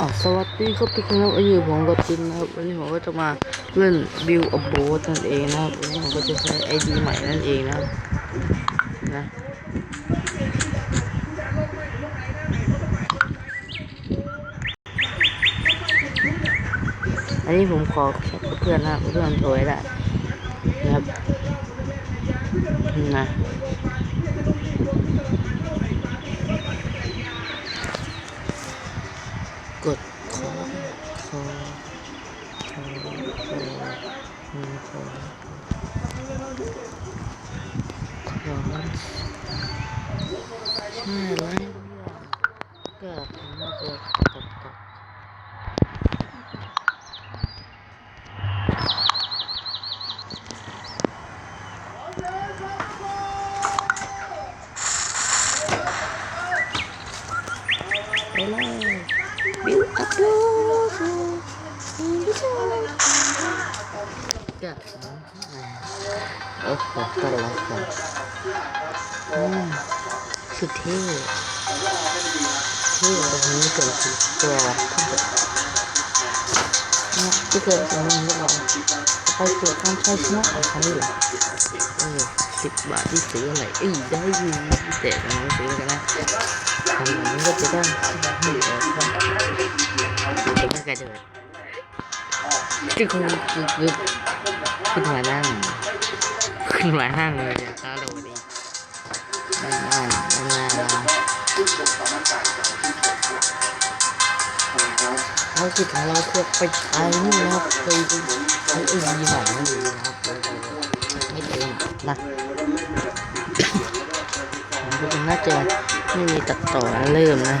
อ๋อสวัสดีครับทุกคนครับวันนี้ผมกับจินนะครับวันนี้ผมก็จะมาเล่นบิวอโบสนั่นเองนะครับวันนี้ผมก็จะใช้ไอดีใหม่นั่นเองนะครับนะอันนี้ผมขอแคปเพื่อนนะครับเพื่อนโทรไว้ได้นะครับนะ กดขอขอขอขอขอขอขอใช่ไหมก็ผมน่าจะตกตก ไปเลยบิวอัพโหลด บิวชก็โอ้โหตลกเลยอืมสุดเท่เท่ตรงนี้เป็นสีตัวทั้งหมดเนี่ยที่เคยสอนมันเรียบร้อยไปตรวจการใช้ชนะของเขาเลยเออสิบบาทที่ซื้ออะไรเอ้ยได้อยู่แต่เราไม่ซื้อกันนะทำแบบนี้ก็จะได้ไม่เหลือครับอยู่ตรงนี้ก็เดิน คือคงคือคือขึ้นมานั่งขึ้นมานั่งเลยเนี่ยก็ดูดินั่งนั่งนั่งนั่งเราสิของเราคือไปไอ้นี่นะครับไปดูไอ้ไอ้ยีหม่นั่นเองนะครับไม่เต็มนะผมก็น่าจะไม่มีตัดต่อเริ่มนะ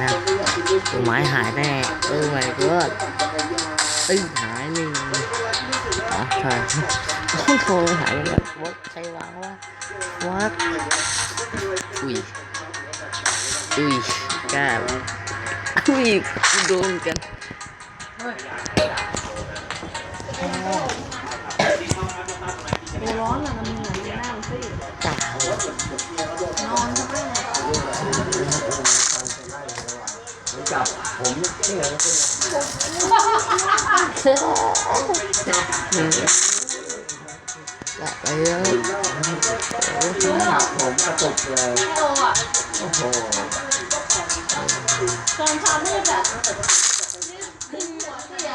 นะตัวไม้หายแน่เออไม่ก็ เอ้ยหายหนึ่งอ๋อใช่ต้องโทรหายแล้ววัดใครวางวะวัดอุ้ยอุ้ยกล้าอุ้ยโดนกันอ๋อตัวร้อนอะมันเหมือนหน้ามันซีดจ้านอนก็ไม่เลย จับผมนี่เลยเสื้ออืมจับไปเลยจับผมกระตุกเลยพี่โออะโอ้โหตอนเช้ามืดอะขึ้นหัวเสีย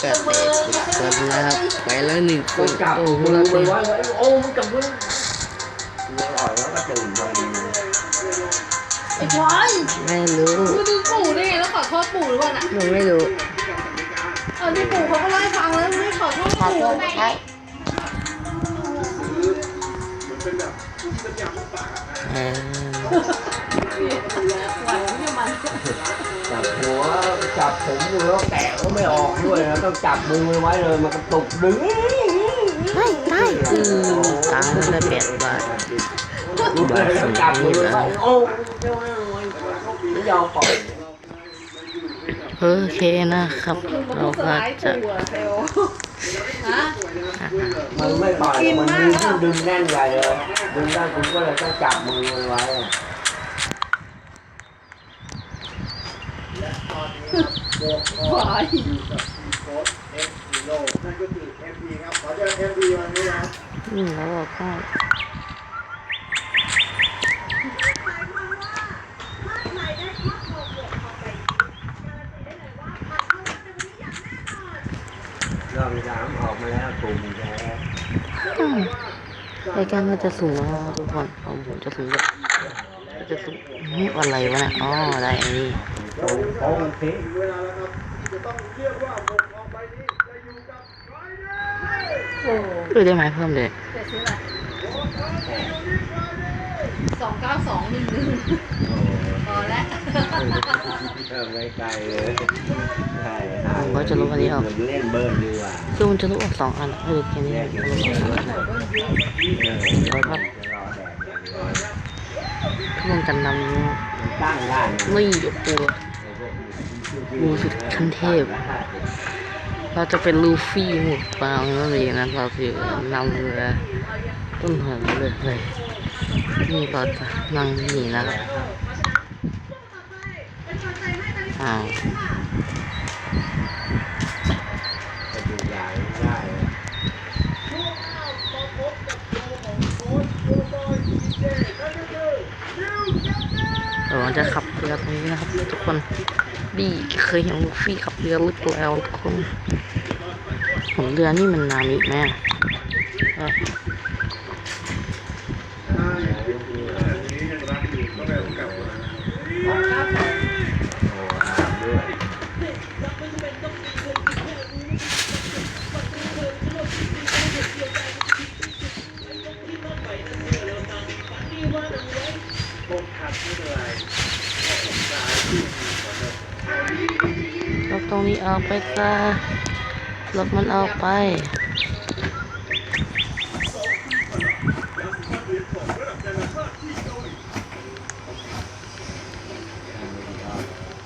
แปดเด็กคนนะครับไปแล้วหนึ่งคก็นจับโอ้โหมือแล้วไปเป็นไว้เลยโอ้มันจับมือเลยอ่อยแล้วก็ตื่นไปไอ้ควายไม่รู้มึงดูปู่นี่แล้วขอโทษปู่หรือเปล่าน่ะหนูไม่รู้เออที่ปู่เขาก็เล่าให้ฟังแล้วไม่ขอโทษขอปู่โทษใช่เออหวานที่มันจับหัวจับผมดูแล้วแกะก็ไม่ออกด้วยนะต้องจับมือไว้เลยมันกระตุกดึง ไม่ได้อือตังค์ละแปดบาท จับมือไว้โอ้ไม่ยอมปล่อยโอเคนะครับ เราสก็ลายจะปู่อะมันไม่ปล่อยมันดึงขึ้นดึงแน่นใหญ่เลยดึงได้ผมก็เลยต้องจับมือไว้ควายอืมแล้วเราก็ รอบสา มออกมาแล้วกลุ่มแท้อืมรายการมันจะสูงแล้วทุกคนของผมจะสูงแบบจะสูงนี่อะไรวะเนี่ยอ๋ออะไรอันนี้ตรงโป้งทิ้งโอ้เออได้ไหมเพิ่มเลยจะซื้ออะไรสองเก้าสองหนึ่งหนึ่งพอแล้ว ไม่ไกลเลยใช่ผมก็จะลบอันนี้ออก เล่นเบิร์นดีกว่าคือมันจะลบออกสองอันเออแค่นี้มันลบออกสองอันร้อยพันร่วมกันนำตั้งได้ำไม่ยกตัวดูสุดขั้นเทพ เราจะเป็นลูฟี่หมดฟางนั่นเองนะเราคือนำเรือต้นหัวเลยเลยนี่เราจะนั่งนี่นะครับ อ่าไปดูยายได้เลยเดี๋ยวผมจะขับเรือตรงนี้นะครับ ทุกคนดีเคยเห็นลูฟี่ขับเรือหรือเปล่าทุกคนผมเรือนี่มันนามิไหม รถตรงนี้เอาไปซะรถมันเอาไป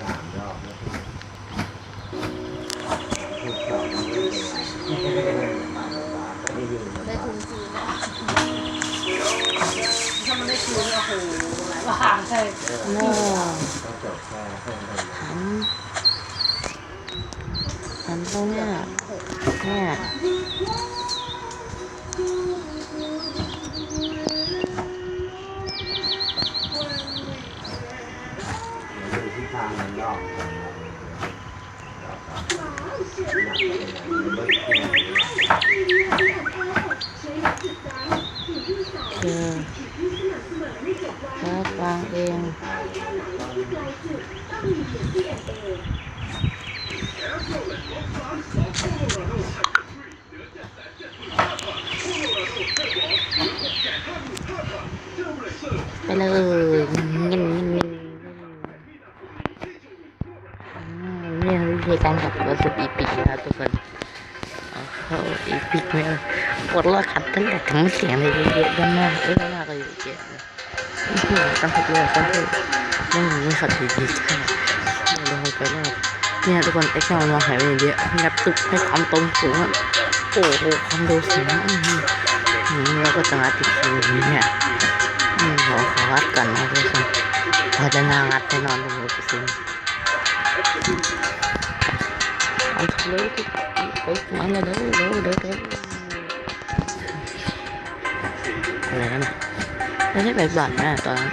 สามรอบแล้วพูดต่อไม่ได้ยินได้ทุนคืนนะถ้ามันได้คืนก็โอ้โหหลายบาทใช่น่าก็จบแค่ห้องเท่านั้น หัน ฉันตรงเนี้ยเนี่ยทางมันรอก่อนนะเดี๋ยว คือแล้ววางเอง ไป เลยเงี้ยเงี้ยเงี้ยนี่คือวิธีการขับรถสุดอีพิกนะครับทุกคนเอาเข้อีพิกเนี่ยกดรอดขับตั้งแต่ทั้งเสียงเลยเยอะด้านหน้าเอ้ยด้านหน้าก็เยอะแยะเยนี่ต้องขับเรือต้องขับไม่ไม่ขับดีๆใช่ไม่ลงไปรอบเนี่ยทุกคนไอ้ข้าวมองหายไปเยอะงับตึกให้ความตรงสูงอะโอ้โหความเร็วสูงอืมแล้วก็จะงัดติดคิวนี้เนี่ย ขอขอวัดก่อนนะทุกคนพอจะนางัดแน่นอนตรงนี้เปอร์เซ็นต์เอาทุเลยทุกไปมาเลยเร็วเร็วเร็วเร็วอะไรกันนะไม่ใช่แบบบาทนะตอนนั้น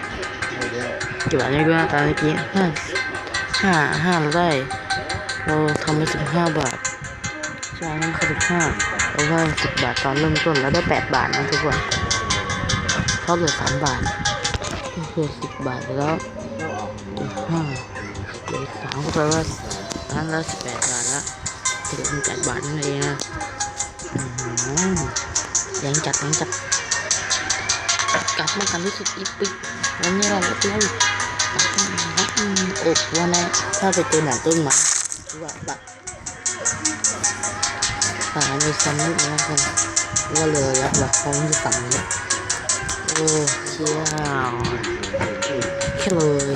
กี่บาทไม่รู้นะตอนเมื่อกี้ห้าห้าห้าเราได้เราทำไปสิบห้าบาทใช่นั่นคือสิบห้าเราได้สิบบาทตอนเริ่มต้นแล้วได้แปดบาทนะทุกคน เขาเหลือสามบาทก็คือสิบบาทแล้วเหลือห้าเหลือสามก็แปลว่าอันละสิบแปดบาทละเหลือแปดบาทนั่นเองนะยังจัดยังจัดกลับมากันที่สุดอีปิกวันนี้เราเลิกเลยโอ้วันนี้ถ้าไปเจอหนอนต้นไม้ว่าแบบป่ามีซ้ำนิดนะคนว่าเรือยักษ์แบบเขาจะสั่งเนี่ย เชี่ยวแค่เลย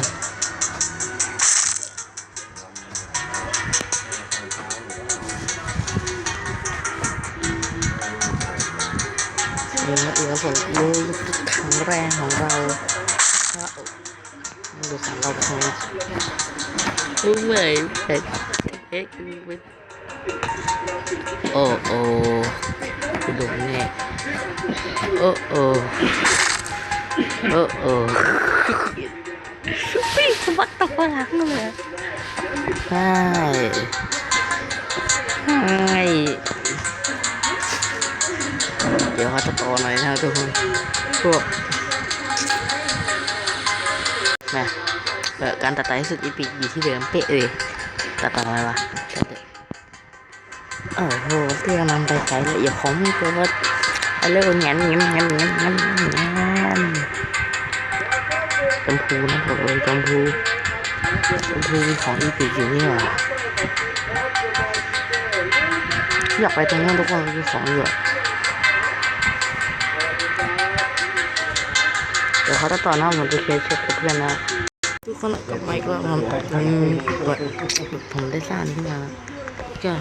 เรือเรือผมรู้ครั้งแรกของเราก็ดูสามเราไปทางนี้รู้ไหมเอ๊ะเอ๊ะโอ้โอ้โดนแน่โอ้โอ้ โอ้โอ้พี่สะบัดตกมาหลังเลยใช่ใช่เดี๋ยวเขาจะโตหน่อยนะทุกคนพวกนะเออการตัดต่อที่สุดอีพิกอยู่ที่เดิมเป๊ะเลยตัดต่ออะไรวะเอะโอ้โหเพื่อนนำไปไกลละเอียดของมันตัวว่าเร็วงั้นงั้นงั้นงั้นงั้นงั้น ชมพูนะบอกเลยชมพูชมพูมีของอีพิกอยู่นี่หว่าอยากไปตรงนั้นทุกคนมีของอยู่อะเดี๋ยวเขาจะต่อหน้าผมจะเคลียร์เช็คกับเพื่อนนะทุกคนกับไมาอีกแล้วครับผมผมได้สร้างขึ้นมาแก็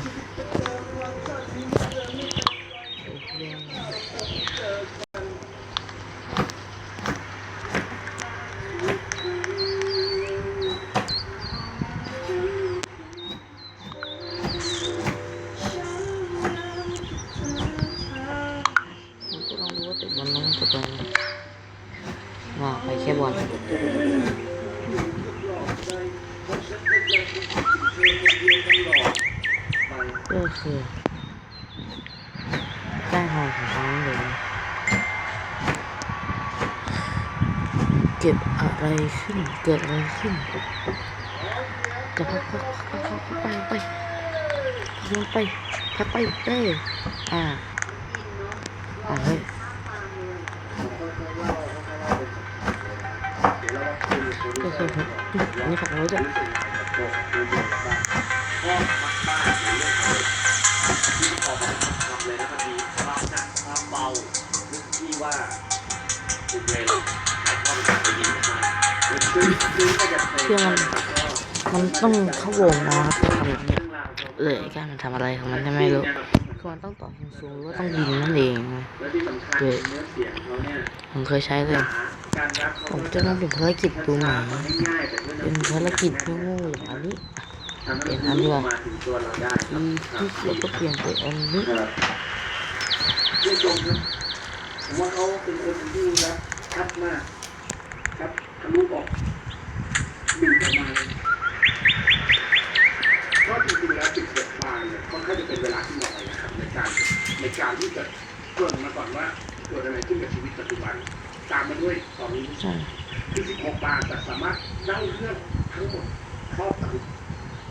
อะไรขึ้น เกิดอะไรขึ้นกระพักพักพักพักพักไปไปลงไปพักไปเต้อ่าอ่าเฮ้ยโอเคครับอันนี้ฝากเอาไว้ด้วยความเบาที่ว่าคุณเรนถ่ายทอดไปดีมา ซึ่งซึ่งก็จะเป็นเชื่อมันมันต้องเข้าวงนะครับทำแบบเนี้ยเออไอ้ก้ามันทำอะไรของมันได้ไม่รู้คือมันต้องต่อสูงๆหรือว่าต้องยิงนั่นเองนะแลยผมเคยใช้เลยผมจะต้องเป็นภารกิจดูใหม่นะง่าเป็นภารกิจโง่ๆอย่างนี้ทำให้มันรู้มาถึงตัวเราได้อีทุกแล้วก็เปลี่ยนไปอันนี้ครับผู้ชมครับผมว่าเขาเป็นคนที่รับชัดมาก ครับทะลุบอกหนึ่งประมาณก็จริงๆแล้วสิบเอ็ดปลาเนี่ยค่อนข้างจะเป็นเวลาที่เหมาะนะครับในการในการที่จะเกริ่นมาก่อนว่าเกิดอะไรขึ้นกับชีวิตปัจจุบัน ตามมาด้วยตอนนี้ใช่คือ16บาทแต่สามารถเล่าเรื่องทั้งหมดครอบคลุม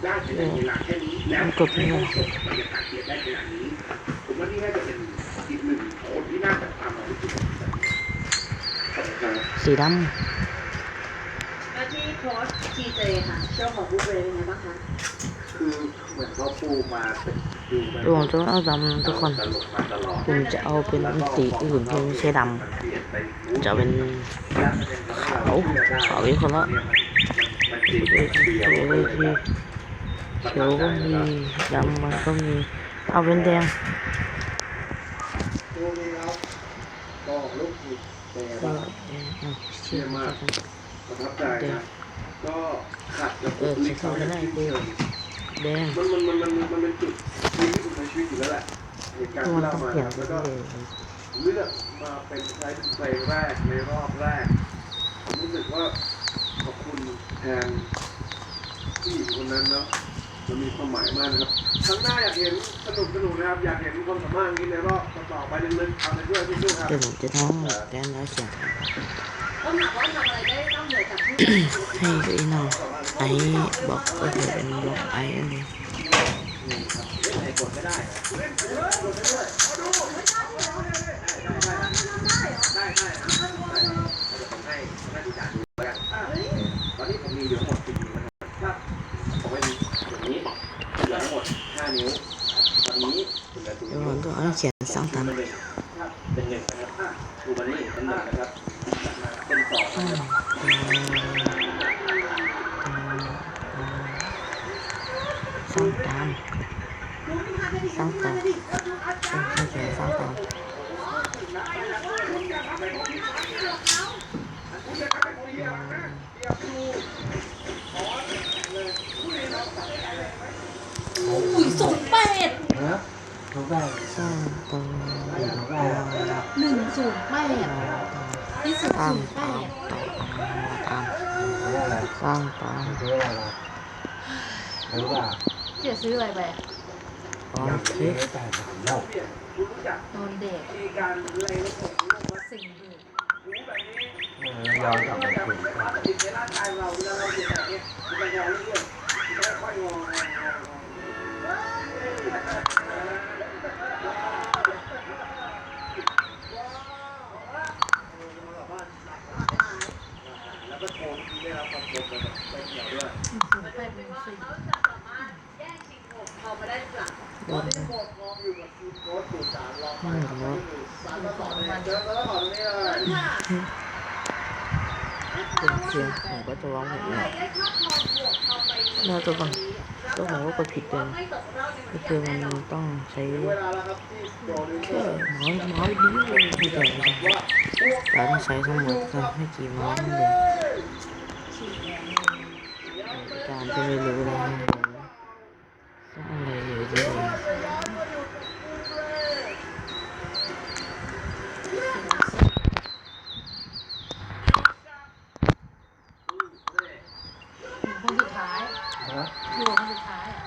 ได้ภายในเวลาแค่นี้แล้วให้ห้องส่งบรรยากาศเกียรได้ขนาดนี้ผมว่านี่น่าจะเป็นอีกหนึ่งคนที่น่าจับตามองที่สุดสีดมาที่โค้ ชทีเจค่ะเจ้าของบุ๊กเวย์เป็นไงบ้างคะ คือเหมือนเขาปูมาเป็นดูมันำรวมจะเอาดำทุกคนตลกมาตลอดผมจะเอาเป็นสีอื่นที่ไม่ใช่ดมันเปลี่ยนไปำจะเป็นขาวขาวอีกคนละมันจริงเขีเดียยววก็เลยมีเขียวก็มีดำมันก็มีเอาเป็นแดงตัวนี้แล้วก็ลูกศิษย์แต่ก็ว่าเอออะเชื่อมากประทับใจนะ ก็ขัดกับเออใช้คำไม่ได้กูแดงมันมันมันมันมันเป็นจุดที่ที่สุดในชีวิตอยู่แล้วแหละเหตุการณ์ตัวมันที่เล่าต้องมาเปลี่ยนแล้วก็เลยเลือกมาเป็นใช้เป็นเพลงแรกในรอบแรกผมรู้สึกว่าขอบคุณแทนผู้หญิงคนนั้นเนาะมันมีความหมายมากนะครับครั้งหน้าอยากเห็นสนุกสนุกนะครับอยากเห็นความสามารถอย่างนี้ในรอบต่อๆไปลึกๆทำไปด้วยสู้ๆครับ เดี๋ยวผมจะท้องแดงแล้วเขียน ต้องถามว่าทำอะไรได้ต้องเหนือจากที่ให้ไอ้น้องไอ้บอกก็คือเป็นบอกไอ้อันนี้ใครกดไม่ได้ได้ได้เดี๋ยวผมให้ผมให้ทุกอย่างดูแล้วกันตอนนี้ผมมีอยู่ทั้งหมดสิบนิ้วนะครับผมไม่มีอย่างนี้เหลือทั้งหมดห้านิ้วตอนนี้เหลือตรงเดี๋ยวนี้ผมก็เขียนสร้างตามเป็นเป็นหนึ่งนะครับดูมานี่เป็นหนึ่งนะครับ สองอืนะมครับสางตามสร้างตามต้องให้เขียสร้างตามอุ้ยศูนย์แปดถูกได้สร้างตามหนึ่งศูนย์แปดที่สุดสร้างศูนย์แปด ร้างตามรู้อะไรรู้ป่ะเจ๊ซื้ออะไรไปโอเคแต่สามเราโดนเด็กมีการเลยผมสิ่งเด็กย้อนกลับมาคุยกันติดในร่างกายเราเวลาเราเห็นแบบนี้มันจะงอเรื่อยๆมันจะค่อยงองอแล้วก็โทรที่ได้รับความกดดันไปเกี่ยวด้วย ศูนย์แปดหนึ่งสี่ โดนโคตรมองอยู่กับทีมโค้ชสื่อสารเราไม่รู้สารต่อเนี่ยเจอแล้วต่อตรงนี้เลยเป็นเสียงผมก็จะร้องแบบนี้น่าจะก่อนก็ผมก็กดผิดเองก็คือมันต้องใช้เวลาแล้วครับที่โปรดิวเซแค่อร์ไม้ไม้เดียวไม่ได้เลยว่าเราต้องใช้ทั้งหมดก็ไม่กี่ไม้นั่นเองการที่ไม่รู้นะสร้างอะไรอยู่ที่นี่ คนสุดท้าย ฮะอยู่คนสุดท้ายอะ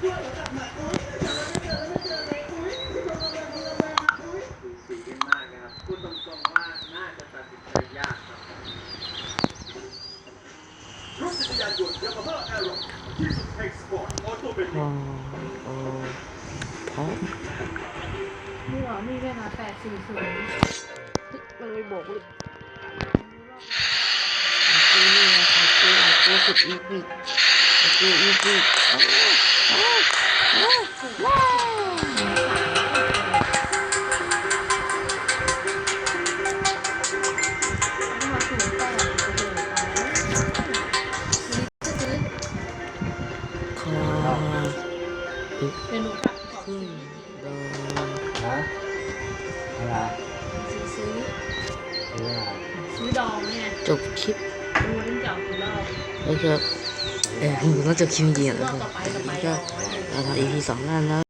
Yeah, yeah, yeah. จะคิปเดียวนแล้วก็เราทำ EP สองนั่นแล้ว